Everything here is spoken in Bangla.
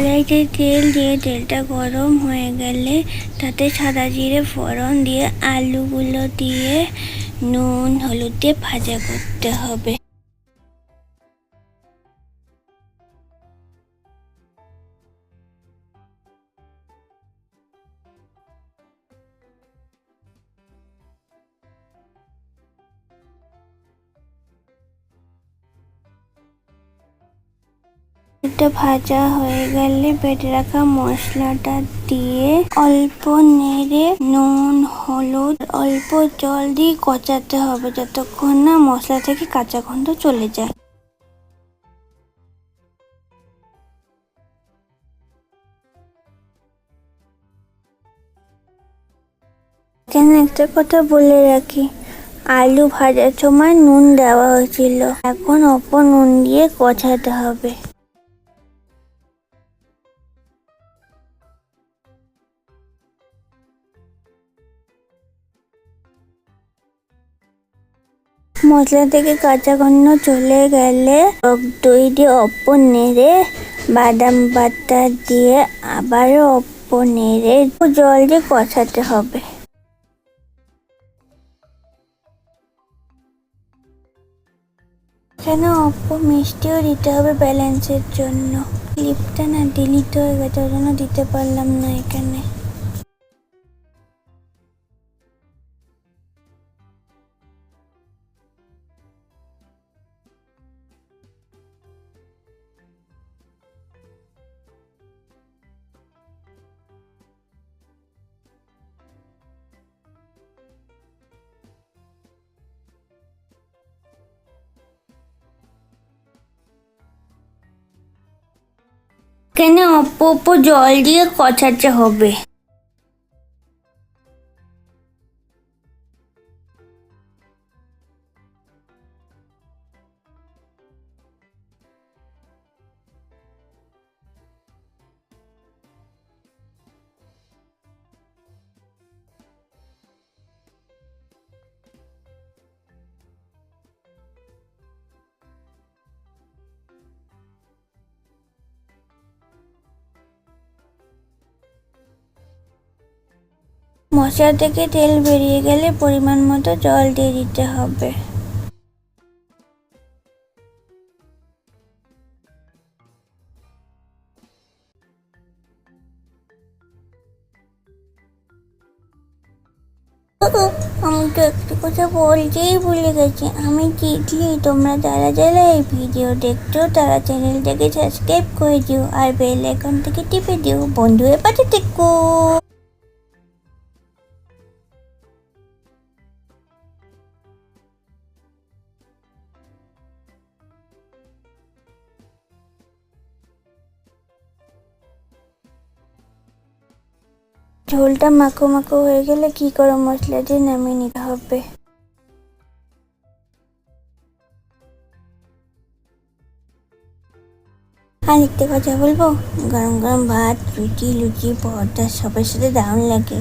কড়াইতে তেল দিয়ে তেলটা গরম হয়ে গেলে তাতে সাদা জিরে ফোড়ন দিয়ে আলুগুলো দিয়ে নুন, হলুদ দিয়ে ভাজা করতে হবে। এটা ভাজা হয়ে গেলে বেটে রাখা মশলাটা দিয়ে অল্প নেড়ে নুন, হলুদ, অল্প জল দিয়ে কচাতে হবে যতক্ষণ না মশলা থেকে কাঁচা গন্ধ চলে যায়। এখানে একটা কথা বলে রাখি, আলু ভাজার সময় নুন দেওয়া হয়েছিল, এখন অপর নুন দিয়ে কচাতে হবে। মশলা থেকে কাঁচা গন্ধ চলে গেলে টক দই দিয়ে অপ্প নেড়ে, বাদাম বাটা দিয়ে আবারও অপ্প নেড়ে জল দিয়ে কষাতে হবে। এখানে অল্প মিষ্টিও দিতে হবে ব্যালেন্সের জন্য। ক্লিপটা না ডিলিট হয়ে গেছে ওই জন্য দিতে পারলাম না এখানে। এখানে অল্প অল্প জল দিয়ে কষাতে হবে। মশলা থেকে তেল বেরিয়ে গেলে পরিমাণ মতো জল দিয়ে দিতে হবে। আমি তো একটু কথা বলতেই ভুলে গেছি। আমি জিতলি তোমরা যারা যারা এই ভিডিও দেখছ, তারা চ্যানেলটাকে সাবস্ক্রাইব করে দিও আর বেল থেকে টিপে দিও। বন্ধু এর থেকো। ঝোলটা মাখো মাখো হয়ে গেলে কি গরম মশলা দিয়ে নামিয়ে নিতে হবে? আর একটা কথা বলব? গরম গরম ভাত, রুটি, লুচি, পরোটা সবার সাথে দারুণ লাগে।